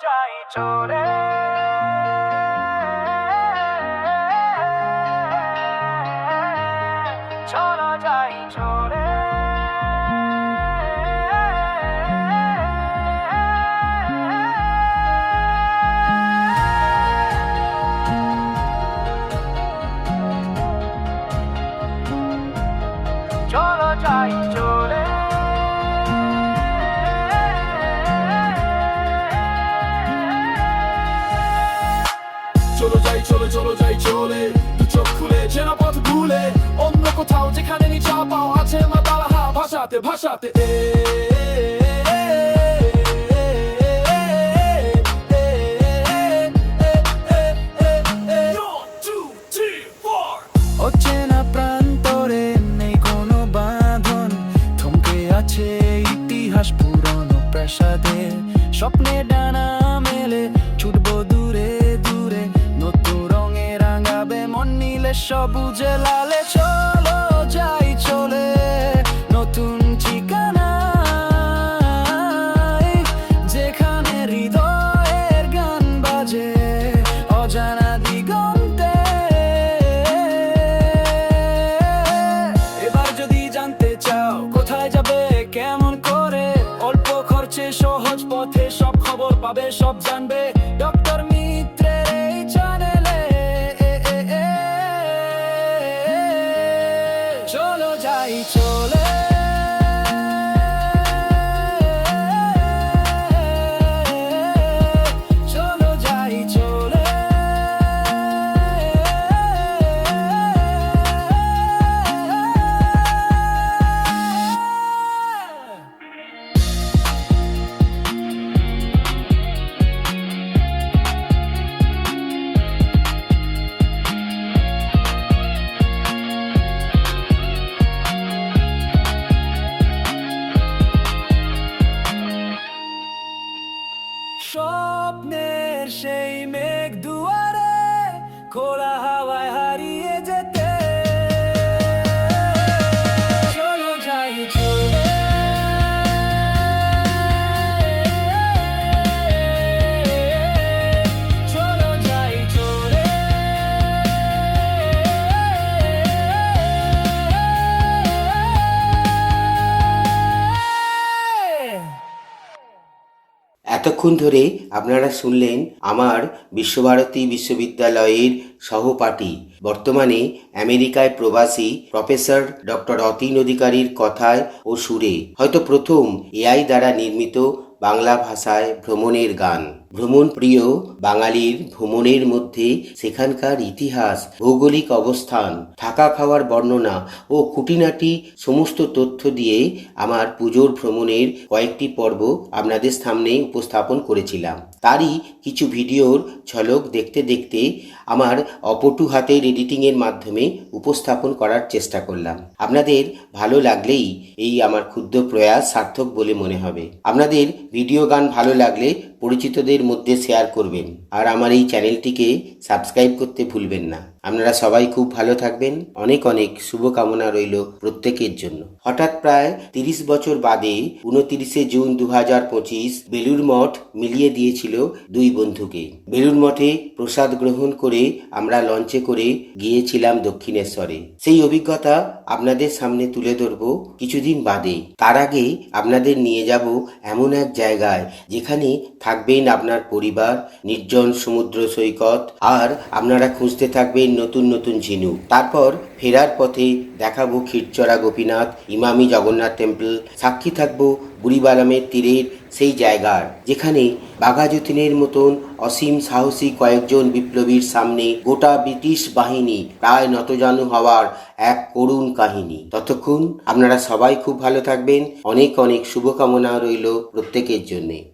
যাই চলে চলো যাই চলে চলো যাই চলে চলো যাই চলো চলো যাই চলে দু চোখ খুলে চেনা পথ ভুলে অন্য কোথাও যেখানে নি চাপাও আছে মা তালাহা ভাষাতে ভাষাতে. অচেনা প্রান্তরে নেই কোনো বাঁধন আছে প্রাসাদের স্বপ্নে ডানা মেলে সবুজে লালে চলো যাই চলে। নতুন ঠিকানায় যেখানে হৃদয়ের গান বাজে, অজানা দিগন্তে। এবার যদি জানতে চাও কোথায় যাবে, কেমন করে, অল্প খরচে সহজ পথে সব খবর পাবে, সব জানবে। স্বপ্নের সেই মেঘ দুয়ারে খোলা হাওয়ায় হারিয়ে এতক্ষণ ধরে আপনারা শুনলেন আমার বিশ্বভারতী বিশ্ববিদ্যালয়ের সহপাঠী, বর্তমানে আমেরিকায় প্রবাসী প্রফেসর ডক্টর অতীন অধিকারীর কথায় ও সুরে, হয়তো প্রথম এআই দ্বারা নির্মিত বাংলা ভাষায় ভ্রমণের গান। ভ্রমণ প্রিয় বাঙালির ভ্রমণের মধ্যে সেখানকার ইতিহাস, ভৌগোলিক অবস্থান, থাকা খাওয়ার বর্ণনা ও খুঁটিনাটি সমস্ত তথ্য দিয়ে আমার পুজোর ভ্রমণের কয়েকটি পর্ব আপনাদের সামনে উপস্থাপন করেছিলাম। তারই কিছু ভিডিওর ঝলক দেখতে দেখতে আমার অপটু হাতের এডিটিংয়ের মাধ্যমে উপস্থাপন করার চেষ্টা করলাম। আপনাদের ভালো লাগলেই এই আমার ক্ষুদ্র প্রয়াস সার্থক বলে মনে হবে। আপনাদের ভিডিও গান ভালো লাগলে পরিচিতদের মধ্যে শেয়ার করবেন। আর আমার এই চ্যানেলটিকে সাবস্ক্রাইব করতে ভুলবেন না। আপনারা সবাই খুব ভালো থাকবেন। অনেক অনেক শুভকামনা রইল প্রত্যেকের জন্য। হঠাৎ প্রায় তিরিশ বছর বাদে উনতিরিশে জুন দু হাজার পঁচিশ বেলুর মঠ মিলিয়ে দিয়েছিল দুই বন্ধুকে। বেলুর মঠে প্রসাদ গ্রহণ করে আমরা লঞ্চে করে গিয়েছিলাম দক্ষিণেশ্বরে। সেই অভিজ্ঞতা আপনাদের সামনে তুলে ধরবো কিছুদিন বাদে। তার আগে আপনাদের নিয়ে যাব এমন এক জায়গায় যেখানে থাকবেন আপনার পরিবার, নির্জন সমুদ্র সৈকত, আর আপনারা খুঁজতে থাকবেন নতুন নতুন ঝিনুক। তারপর ফেরার পথে দেখাবো ক্ষীরচড়া গোপীনাথ, ইমামি জগন্নাথ টেম্পল, সাক্ষী থাকব বুড়িবালামের তীরের সেই জায়গার, যেখানে বাঘা যতীনের মতন অসীম সাহসী কয়েকজন বিপ্লবীর সামনে গোটা ব্রিটিশ বাহিনী প্রায় নতজানু হওয়ার এক করুণ কাহিনী। ততক্ষণ আপনারা সবাই খুব ভালো থাকবেন। অনেক অনেক শুভকামনা রইল প্রত্যেকের জন্যে।